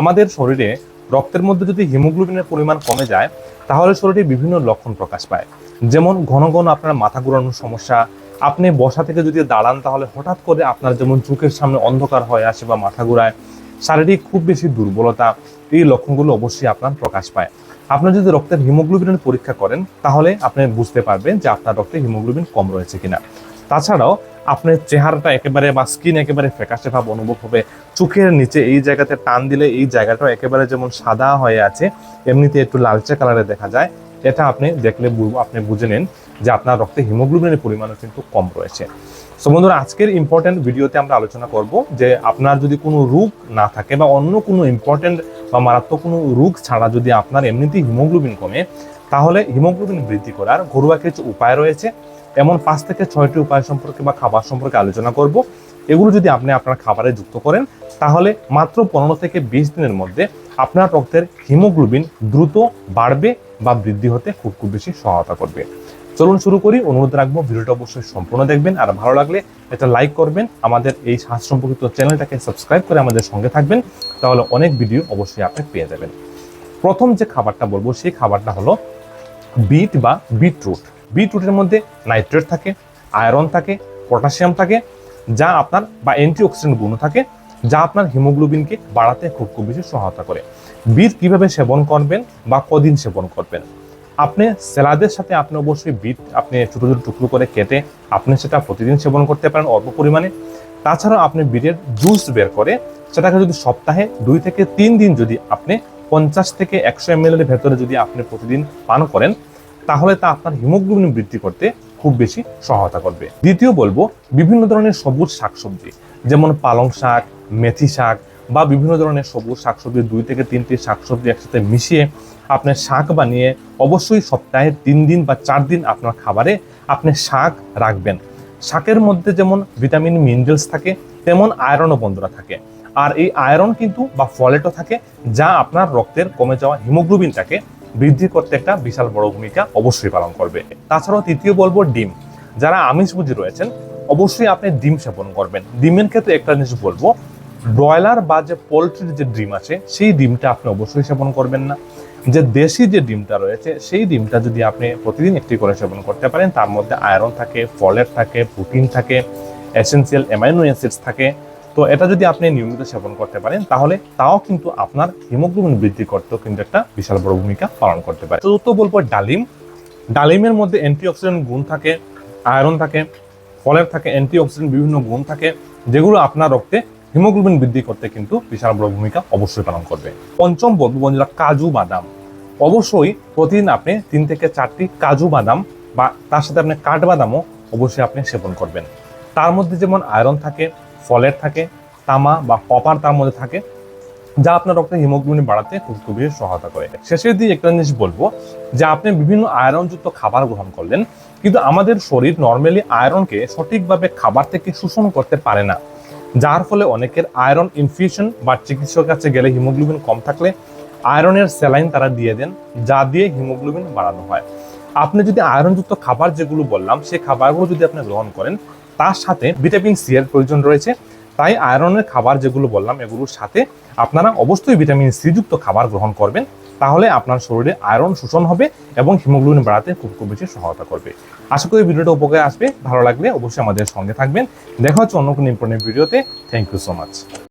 আমাদের শরীরে রক্তের মধ্যে যদি হিমোগ্লোবিনের পরিমাণ কমে যায়, তাহলে শরীরে বিভিন্ন লক্ষণ প্রকাশ পায়। যেমন ঘন ঘন আপনার মাথা ঘুরানোর সমস্যা, আপনি বসা থেকে যদি দাঁড়ান, তাহলে হঠাৎ করে আপনার যেমন চোখের সামনে অন্ধকার হয়ে আসে বা মাথা ঘুরায়, শারীরিক খুব বেশি দুর্বলতা, এই লক্ষণগুলো অবশ্যই আপনার প্রকাশ পায়। আপনি যদি রক্তের হিমোগ্লোবিনের পরীক্ষা করেন, তাহলে আপনি বুঝতে পারবেন যে আপনার রক্তে হিমোগ্লোবিন কম রয়েছে কিনা। তাছাড়াও আপনার চেহারাটা একেবারে বা স্কিন একেবারে ফ্যাকাশে ভাব অনুভব হবে। চোখের নিচে এই জায়গাতে টান দিলে এই জায়গাটাও একেবারে যেমন সাদা হয়ে আছে, এমনিতে একটু লালচে কালারে দেখা যায়। এটা আপনি দেখলে আপনি বুঝে নেন যে আপনার রক্তে হিমোগ্লোবিনের পরিমাণও কিন্তু কম রয়েছে। সো বন্ধুরা, আজকের ইম্পর্টেন্ট ভিডিওতে আমরা আলোচনা করব যে আপনার যদি কোনো রোগ না থাকে বা অন্য কোনো ইম্পর্টেন্ট বা মারাত্মক কোনো রোগ ছাড়া যদি আপনার এমনিতেই হিমোগ্লোবিন কমে, তাহলে হিমোগ্লোবিন বৃদ্ধি করার ঘরোয়া কিছু উপায় রয়েছে। এমন পাঁচ থেকে ছয়টি উপায় সম্পর্কে বা খাবার সম্পর্কে আলোচনা করব। এগুলো যদি আপনি আপনার খাবারে যুক্ত করেন, তাহলে মাত্র পনেরো থেকে বিশ দিনের মধ্যে আপনার রক্তের হিমোগ্লোবিন দ্রুত বাড়বে বা বৃদ্ধি হতে খুব খুব বেশি সহায়তা করবে। চলুন শুরু করি, অনুরোধ রাখব ভিডিওটা অবশ্যই সম্পূর্ণ দেখবেন। আর ভালো লাগলে এটা লাইক করবেন, আমাদের এই স্বাস্থ্য সম্পর্কিত চ্যানেলটাকে সাবস্ক্রাইব করে আমাদের সঙ্গে থাকবেন, তাহলে অনেক ভিডিও অবশ্যই আপনি পেয়ে যাবেন। প্রথম যে খাবারটা বলব, সেই খাবারটা হলো বিট বা বিটরুট। বিটরুটের মধ্যে নাইট্রেট থাকে, আয়রন থাকে, পটাশিয়াম থাকে, যা আপনার বা অ্যান্টিঅক্সিডেন্ট গুণ থাকে, যা আপনার হিমোগ্লোবিনকে বাড়াতে খুব খুব বেশি সহায়তা করে। বিট কীভাবে সেবন করবেন বা কদিন সেবন করবেন? আপনি স্যালাদের সাথে আপনি অবশ্যই বিট আপনি ছোটো ছোটো টুকরো করে কেটে আপনি সেটা প্রতিদিন সেবন করতে পারেন অল্প পরিমাণে। তাছাড়াও আপনি বিটের জুস বের করে সেটাকে যদি সপ্তাহে দুই থেকে তিন দিন যদি আপনি পঞ্চাশ থেকে একশো এম ভেতরে যদি আপনি প্রতিদিন পান করেন তাহলে তা আপনার হিমোগ্লোবিন বৃদ্ধি করতে খুব বেশি সহায়তা করবে। দ্বিতীয় বলব, বিভিন্ন ধরনের সবুজ শাকসবজি, যেমন পালং শাক, মেথি শাক বা বিভিন্ন ধরনের সবুজ শাকসবজি, দুই থেকে তিনটি শাকসবজি একসাথে মিশিয়ে আপনি শাক বানিয়ে অবশ্যই সপ্তাহে তিন দিন বা চার দিন আপনার খাবারে আপনি শাক রাখবেন। শাকের মধ্যে যেমন ভিটামিন, মিনারেলস থাকে, তেমন আয়রনও বন্ধুরা থাকে। আর এই আয়রন কিন্তু বা ফলেটও থাকে, যা আপনার রক্তের কমে যাওয়া হিমোগ্লোবিনটাকে বৃদ্ধি করতে একটা বিশাল বড় ভূমিকা অবশ্যই পালন করবে। তাছাড়াও তৃতীয় বলব ডিম। যারা আমিষভোজী রয়েছেন, অবশ্যই আপনি ডিম সেবন করবেন। ডিমের ক্ষেত্রে একটা জিনিস বলব, ব্রয়লার বা যে পোলট্রির যে ডিম আছে, সেই ডিমটা আপনি অবশ্যই সেবন করবেন না। যে দেশি যে ডিমটা রয়েছে, সেই ডিমটা যদি আপনি প্রতিদিন একটি করে সেবন করতে পারেন, তার মধ্যে আয়রন থাকে ফলেট থাকে, প্রোটিন থাকে এসেন্সিয়াল অ্যামাইনো অ্যাসিডস থাকে তো এটা যদি আপনি নিয়মিত সেবন করতে পারেন, তাহলে তাও কিন্তু আপনার হিমোগ্লোবিন বৃদ্ধি করতেও কিন্তু একটা বিশাল বড় ভূমিকা পালন করতে পারে। চতুর্থ বলব ডালিম। ডালিমের মধ্যে অ্যান্টিঅক্সিডেন্ট গুণ থাকে আয়রন থাকে ফলের থাকে অ্যান্টিঅক্সিডেন্ট বিভিন্ন গুণ থাকে, যেগুলো আপনার রক্তে হিমোগ্লোবিন বৃদ্ধি করতে কিন্তু বিশাল বড় ভূমিকা অবশ্যই পালন করবে। পঞ্চম বলব বন্ধুরা কাজু বাদাম। অবশ্যই প্রতিদিন আপনি তিন থেকে চারটি কাজু বাদাম বা তার সাথে আপনি কাঠবাদামও অবশ্যই আপনি সেবন করবেন। তার মধ্যে যেমন আয়রন থাকে ফলের থাকে, তামা বা কপার তার মধ্যে থাকে, যা আপনার রক্তে হিমোগ্লোবিন বাড়াতে খুব খুবই সহায়তা করে। শেষের দিকে একটা জিনিস বলব যে, আপনি বিভিন্ন আয়রনযুক্ত খাবার গ্রহণ করলেন, কিন্তু আমাদের শরীর নর্মালি আয়রনকে সঠিকভাবে খাবার থেকে শোষণ করতে পারে না, যার ফলে অনেকের আয়রন ইনফিউশন বা চিকিৎসকের কাছে গেলে হিমোগ্লোবিন কম থাকলে আয়রনের স্যালাইন তারা দিয়ে দেন, যা দিয়ে হিমোগ্লোবিন বাড়ানো হয়। আপনি যদি আয়রনযুক্ত খাবার যেগুলো বললাম, সেই খাবারগুলো যদি আপনি গ্রহণ করেন তার সাথে ভিটামিন সি এর প্রয়োজন রয়েছে। তাই আয়রনের খাবার যেগুলো বললাম, এগুলোর সাথে আপনারা অবশ্যই ভিটামিন সি যুক্ত খাবার গ্রহণ করবেন। তাহলে আপনার শরীরে আয়রন শোষণ হবে এবং হিমোগ্লোবিন বাড়াতে খুব খুব বেশি সহায়তা করবে। আশা করি ভিডিওটা উপকারে আসবে। ভালো লাগলে অবশ্যই আমাদের সঙ্গে থাকবেন। দেখা হচ্ছে অন্য কোনো ইম্পর্টেন্ট ভিডিওতে থ্যাংক ইউ সো মাচ